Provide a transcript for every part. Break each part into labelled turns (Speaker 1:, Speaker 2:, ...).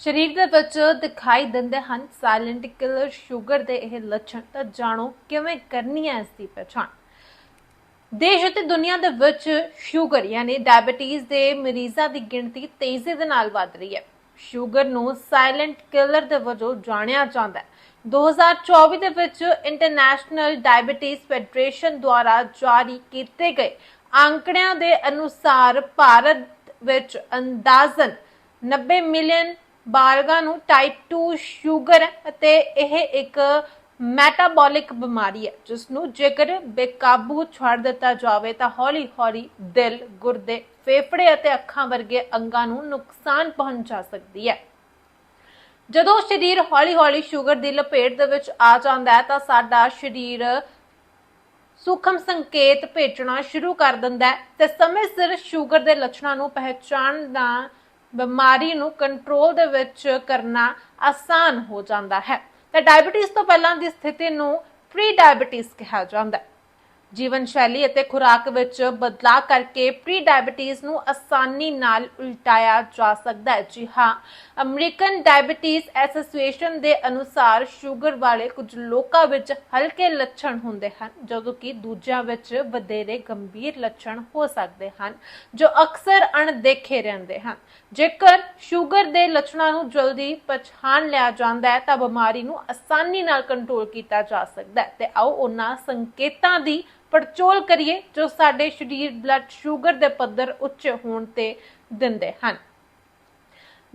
Speaker 1: ਸਰੀਰ ਦੇ ਵਿੱਚ ਦਿਖਾਈ ਦਿੰਦੇ ਹਨ ਸਾਇਲੈਂਟ ਕਿਲਰ ਸ਼ੂਗਰ ਦੇ ਇਹ ਲੱਛਣ। ਤਾਂ ਜਾਣੋ ਕਿਵੇਂ ਕਰਨੀ ਹੈ ਇਸ ਦੀ ਪਛਾਣ। ਦੇਸ਼ ਅਤੇ ਦੁਨੀਆ ਦੇ ਵਿੱਚ ਸ਼ੂਗਰ ਯਾਨੀ ਡਾਇਬੀਟੀਜ਼ ਦੇ ਮਰੀਜ਼ਾਂ ਦੀ ਗਿਣਤੀ ਤੇਜ਼ੀ ਦੇ ਨਾਲ ਵਧ ਰਹੀ ਹੈ। ਸ਼ੂਗਰ ਨੂੰ ਸਾਇਲੈਂਟ ਕਿਲਰ ਦੇ ਵਜੋਂ ਜਾਣਿਆ ਜਾਂਦਾ ਹੈ। 2024 ਦੇ ਵਿੱਚ ਇੰਟਰਨੈਸ਼ਨਲ ਡਾਇਬੀਟੀਜ਼ ਫੈਡਰੇਸ਼ਨ ਦੁਆਰਾ ਜਾਰੀ ਕੀਤੇ ਗਏ ਅੰਕੜਿਆਂ ਦੇ ਅਨੁਸਾਰ ਭਾਰਤ ਵਿੱਚ ਅੰਦਾਜ਼ਨ 90 ਮਿਲੀਅਨ ਬਾਲਗਾਂ ਨੂੰ ਟਾਈਪ 2 ਸ਼ੂਗਰ ਅਤੇ ਇਹ ਇੱਕ ਮੈਟਾਬੋਲਿਕ ਬਿਮਾਰੀ ਹੈ ਜਿਸ ਨੂੰ ਜੇਕਰ ਬੇਕਾਬੂ ਛੱਡ ਦਿੱਤਾ ਜਾਵੇ ਤਾਂ ਹੌਲੀ-ਹੌਲੀ ਦਿਲ, ਗੁਰਦੇ, ਫੇਫੜੇ ਅਤੇ ਅੱਖਾਂ ਵਰਗੇ ਅੰਗਾਂ ਨੂੰ ਨੁਕਸਾਨ ਪਹੁੰਚਾ ਸਕਦੀ ਹੈ। ਜਦੋਂ ਸਰੀਰ ਹੌਲੀ-ਹੌਲੀ ਸ਼ੂਗਰ ਦੀ ਲਪੇਟ ਦੇ ਵਿੱਚ ਆ ਜਾਂਦਾ ਹੈ ਤਾਂ ਸਾਡਾ ਸਰੀਰ ਸੂਖਮ ਸੰਕੇਤ ਭੇਜਣਾ ਸ਼ੁਰੂ ਕਰ ਦਿੰਦਾ ਹੈ ਤੇ ਸਮੇਂ ਸਿਰ ਸ਼ੂਗਰ ਦੇ ਲੱਛਣਾਂ ਨੂੰ ਪਹਿਚਾਨਣਾ ਬਿਮਾਰੀ ਨੂੰ ਕੰਟਰੋਲ ਦੇ ਵਿੱਚ ਕਰਨਾ ਆਸਾਨ ਹੋ ਜਾਂਦਾ ਹੈ। ਤੇ ਡਾਇਬੀਟੀਜ਼ ਤੋਂ ਪਹਿਲਾਂ ਦੀ ਸਥਿਤੀ ਨੂੰ ਪ੍ਰੀ ਡਾਇਬੀਟੀਜ਼ ਕਿਹਾ ਜਾਂਦਾ ਹੈ। ਜੀਵਨ ਸ਼ੈਲੀ ਅਤੇ ਖੁਰਾਕ ਵਿੱਚ ਬਦਲਾਅ ਕਰਕੇ ਪ੍ਰੀ ਡਾਇਬੀਟੀਜ਼ ਨੂੰ ਆਸਾਨੀ ਨਾਲ ਉਲਟਾਇਆ ਜਾ ਸਕਦਾ ਹੈ। ਜੀ ਹਾਂ ਅਮਰੀਕਨ ਡਾਇਬੀਟੀਜ਼ ਐਸੋਸੀਏਸ਼ਨ ਦੇ ਅਨੁਸਾਰ ਸ਼ੂਗਰ ਵਾਲੇ ਕੁਝ ਲੋਕਾਂ ਵਿੱਚ ਹਲਕੇ ਲੱਛਣ ਹੁੰਦੇ ਹਨ, ਜਦੋਂ ਕਿ ਦੂਜਿਆਂ ਵਿੱਚ ਵਧੇਰੇ ਗੰਭੀਰ ਲੱਛਣ ਹੋ ਸਕਦੇ ਹਨ, ਜੋ ਅਕਸਰ ਅਣਦੇਖੇ ਰਹਿੰਦੇ ਹਨ। ਜੇਕਰ ਸ਼ੂਗਰ ਦੇ ਲੱਛਣਾਂ ਨੂੰ ਜਲਦੀ ਪਛਾਣ ਲਿਆ ਜਾਂਦਾ ਹੈ, ਤਾਂ ਬਿਮਾਰੀ ਨੂੰ ਆਸਾਨੀ ਨਾਲ ਕੰਟਰੋਲ ਕੀਤਾ ਜਾ ਸਕਦਾ ਹੈ। ਤੇ ਆਓ ਉਹਨਾਂ ਸੰਕੇਤਾਂ ਦੀ ਪੜਚੋਲ ਕਰੀਏ ਜੋ ਸਾਡੇ ਸਰੀਰ ਬਲੱਡ ਸ਼ੂਗਰ ਦੇ ਪੱਧਰ ਉੱਚੇ ਹੋਣ ਤੇ ਦਿੰਦੇ ਹਨ।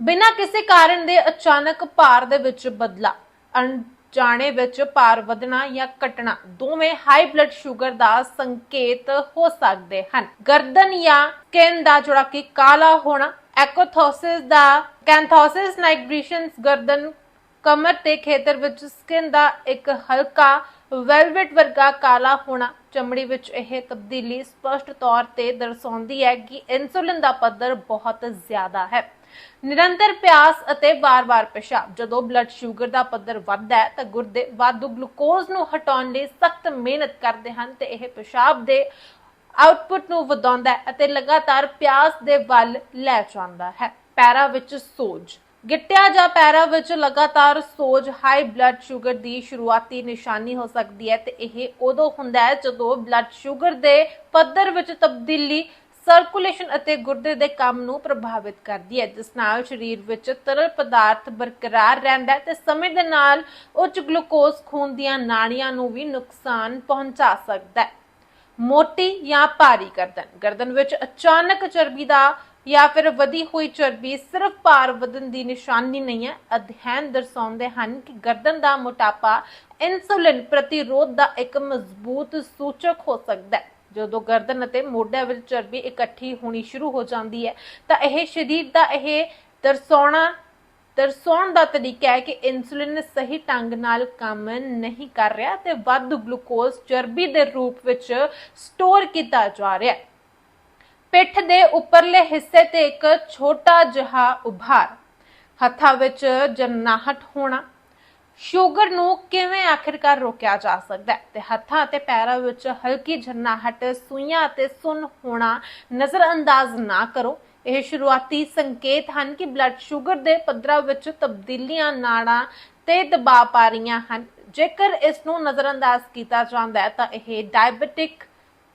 Speaker 1: ਬਿਨਾਂ ਕਿਸੇ ਕਾਰਨ ਦੇ ਅਚਾਨਕ ਭਾਰ ਦੇ ਵਿੱਚ ਬਦਲਾ, ਅਣਜਾਣੇ ਵਿੱਚ ਭਾਰ ਵਧਣਾ ਜਾਂ ਘਟਣਾ, ਦੋਵੇਂ ਹਾਈ ਬਲੱਡ ਸ਼ੂਗਰ ਦਾ ਸੰਕੇਤ ਹੋ ਸਕਦੇ ਹਨ। ਗਰਦਨ ਜਾਂ ਸਕਿਨ ਦਾ ਜਿਹੜਾ ਕਿ ਕਾਲਾ ਹੋਣਾ, ਐਕੋਥੋਸਿਸ ਦਾ ਕੈਂਥੋਸਿਸ ਨਾਈਗ੍ਰੇਸ਼ਨਸ ਗਰਦਨ ਕਮਰ ਤੇ ਖੇਤਰ ਵਿੱਚ ਸਕਿਨ ਦਾ ਇੱਕ ਹਲਕਾ ਵੈਲਵਟ ਵਰਗਾ ਕਾਲਾ ਹੋਣਾ ਚਮੜੀ ਵਿੱਚ ਇਹ ਤਬਦੀਲੀ ਸਪਸ਼ਟ ਤੌਰ ਤੇ ਦਰਸਾਉਂਦੀ ਹੈ ਕਿ ਇਨਸੂਲਿਨ ਦਾ ਪੱਧਰ ਬਹੁਤ ਜ਼ਿਆਦਾ ਹੈ। ਨਿਰੰਤਰ ਪਿਆਸ ਅਤੇ ਵਾਰ-ਵਾਰ ਪਿਸ਼ਾਬ, ਜਦੋਂ ਬਲੱਡ ਸ਼ੂਗਰ ਦਾ ਪੱਧਰ ਵੱਧਦਾ ਹੈ ਤਾਂ ਗੁਰਦੇ ਵਾਧੂ ਗਲੂਕੋਜ਼ ਨੂੰ ਹਟਾਉਣ ਲਈ ਸਖਤ ਮਿਹਨਤ ਕਰਦੇ ਹਨ ਤੇ ਇਹ ਪਿਸ਼ਾਬ ਦੇ ਆਉਟਪੁੱਟ ਨੂੰ ਵਧਾਉਂਦਾ ਹੈ ਅਤੇ ਲਗਾਤਾਰ ਪਿਆਸ ਦੇ ਵੱਲ ਲੈ ਜਾਂਦਾ ਹੈ। ਪੈਰਾਂ ਵਿੱਚ ਸੋਜ ਗਿੱਟਿਆਂ ਜਾਂ ਪੈਰਾਂ ਵਿੱਚ ਲਗਾਤਾਰ ਸੋਜ ਹਾਈ ਬਲੱਡ ਸ਼ੂਗਰ ਦੀ ਸ਼ੁਰੂਆਤੀ ਨਿਸ਼ਾਨੀ ਹੋ ਸਕਦੀ ਹੈ ਤੇ ਇਹ ਉਦੋਂ ਹੁੰਦਾ ਹੈ ਜਦੋਂ ਬਲੱਡ ਸ਼ੂਗਰ ਦੇ ਪੱਧਰ ਵਿੱਚ ਤਬਦੀਲੀ ਸਰਕੂਲੇਸ਼ਨ ਅਤੇ ਗੁਰਦੇ ਦੇ ਕੰਮ ਨੂੰ ਪ੍ਰਭਾਵਿਤ ਕਰਦੀ ਹੈ, ਜਿਸ ਨਾਲ ਸਰੀਰ ਵਿੱਚ ਤਰਲ ਪਦਾਰਥ ਬਰਕਰਾਰ ਰਹਿੰਦਾ ਹੈ ਤੇ ਸਮੇਂ ਦੇ ਨਾਲ ਉੱਚ ਗਲੂਕੋਜ਼ ਖੂਨ ਦੀਆਂ ਨਾੜੀਆਂ ਨੂੰ ਵੀ ਨੁਕਸਾਨ ਪਹੁੰਚਾ ਸਕਦਾ ਹੈ। ਮੋਟੀ ਜਾਂ ਭਾਰੀ ਗਰਦਨ ਗਰਦਨ ਵਿੱਚ ਅਚਾਨਕ ਚਰਬੀ ਦਾ ਜਾਂ ਫਿਰ ਵਧੀ ਹੋਈ ਚਰਬੀ ਸਿਰਫ ਭਾਰ ਵਧਣ ਦੀ ਨਿਸ਼ਾਨੀ ਨਹੀਂ ਹੈ, ਅਧਿਐਨ ਦਰਸਾਉਂਦੇ ਹਨ ਕਿ ਗਰਦਨ ਦਾ ਮੋਟਾਪਾ ਇਨਸੂਲਿਨ ਪ੍ਰਤੀਰੋਧ ਦਾ ਇੱਕ ਮਜ਼ਬੂਤ ਸੂਚਕ ਹੋ ਸਕਦਾ ਹੈ। ਜਦੋਂ ਗਰਦਨ ਅਤੇ ਮੋਢਿਆਂ ਵਿੱਚ ਚਰਬੀ ਇਕੱਠੀ ਹੋਣੀ ਸ਼ੁਰੂ ਹੋ ਜਾਂਦੀ ਹੈ, ਤਾਂ ਇਹ ਸਰੀਰ ਦਾ ਇਹ ਦਰਸਾਉਣਾ, ਦਰਸਾਉਣ ਦਾ ਤਰੀਕਾ ਹੈ ਕਿ ਇਨਸੂਲਿਨ ਸਹੀ ਢੰਗ ਨਾਲ ਕੰਮ ਨਹੀਂ ਕਰ ਰਿਹਾ ਤੇ ਵੱਧ ਗਲੂਕੋਜ਼ ਚਰਬੀ ਦੇ ਰੂਪ ਵਿੱਚ ਸਟੋਰ ਕੀਤਾ ਜਾ ਰਿਹਾ ਹੈ। ਪਿੱਠ ਦੇ ਉੱਪਰਲੇ ਹਿੱਸੇ ਤੇ ਇੱਕ ਛੋਟਾ ਜਿਹਾ ਉਭਾਰ। ਹੱਥਾਂ ਵਿੱਚ ਜਰਨਾਹਟ ਹੋਣਾ। ਸ਼ੂਗਰ ਨੂੰ ਕਿਵੇਂ ਆਖਿਰਕਾਰ ਰੋਕਿਆ ਜਾ ਸਕਦਾ ਹੈ? ਤੇ ਹੱਥਾਂ ਅਤੇ ਪੈਰਾਂ ਵਿੱਚ ਹਲਕੀ ਜਰਨਾਹਟ ਸੂਈਆਂ ਅਤੇ ਸੁੰਨ ਹੋਣਾ ਨਜ਼ਰਅੰਦਾਜ਼ ਨਾ ਕਰੋ। ਇਹ ਸ਼ੁਰੂਆਤੀ ਸੰਕੇਤ ਹਨ ਕਿ ਬਲੱਡ ਸ਼ੂਗਰ ਦੇ ਪੱਧਰਾਂ ਵਿੱਚ ਤਬਦੀਲੀਆਂ, ਨਾੜਾਂ ਤੇ ਦਬਾਅ ਪਾ ਰਹੀਆਂ ਹਨ। ਜੇਕਰ ਇਸ ਨੂੰ ਨਜ਼ਰਅੰਦਾਜ਼ ਕੀਤਾ ਜਾਂਦਾ ਹੈ, ਤਾਂ ਇਹ ਡਾਇਬੀਟਿਕ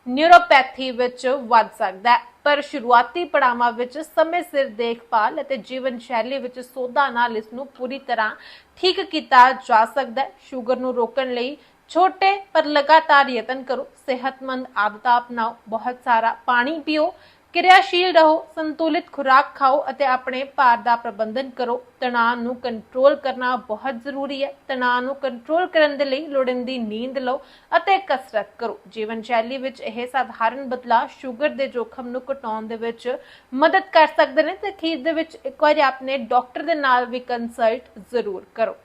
Speaker 1: ਨਿਊਰੋਪੈਥੀ ਵਿੱਚ ਵੱਧ ਸਕਦਾ ਹੈ। ਪਰ ਸ਼ੁਰੂਆਤੀ ਪੜਾਵਾਂ ਵਿੱਚ ਸਮੇਂ ਸਿਰ ਦੇਖਭਾਲ ਅਤੇ ਜੀਵਨ ਸ਼ੈਲੀ ਵਿੱਚ ਸੋਧਾ ਨਾਲ ਇਸ ਨੂੰ ਪੂਰੀ ਤਰ੍ਹਾਂ ਠੀਕ ਕੀਤਾ ਜਾ ਸਕਦਾ ਹੈ। ਸ਼ੂਗਰ ਨੂੰ ਰੋਕਣ ਲਈ ਛੋਟੇ ਪਰ ਲਗਾਤਾਰ ਯਤਨ ਕਰੋ। ਸਿਹਤਮੰਦ ਆਦਤਾਂ ਅਪਣਾਓ। ਬਹੁਤ ਸਾਰਾ ਪਾਣੀ ਪੀਓ। ਕਿਰਿਆਸ਼ੀਲ ਰਹੋ, ਸੰਤੁਲਿਤ ਖੁਰਾਕ ਖਾਓ ਅਤੇ ਆਪਣੇ ਭਾਰ ਦਾ ਪ੍ਰਬੰਧਨ ਕਰੋ। ਤਣਾਅ ਨੂੰ ਕੰਟਰੋਲ ਕਰਨਾ ਬਹੁਤ ਜ਼ਰੂਰੀ ਹੈ। ਤਣਾਅ ਨੂੰ ਕੰਟਰੋਲ ਕਰਨ ਦੇ ਲਈ ਲੋੜੀਂਦੀ ਨੀਂਦ ਲਓ ਅਤੇ ਕਸਰਤ ਕਰੋ। ਜੀਵਨ ਸ਼ੈਲੀ ਵਿੱਚ ਇਹ ਸਾਧਾਰਨ ਬਦਲਾਅ ਸ਼ੂਗਰ ਦੇ ਜੋਖਮ ਨੂੰ ਘਟਾਉਣ ਦੇ ਵਿੱਚ ਮਦਦ ਕਰ ਸਕਦੇ ਨੇ ਤੇ ਖੀਰ ਦੇ ਵਿੱਚ ਇੱਕ ਵਾਰੀ ਆਪਣੇ ਡਾਕਟਰ ਦੇ ਨਾਲ ਵੀ ਕੰਸਲਟ ਜ਼ਰੂਰ ਕਰੋ।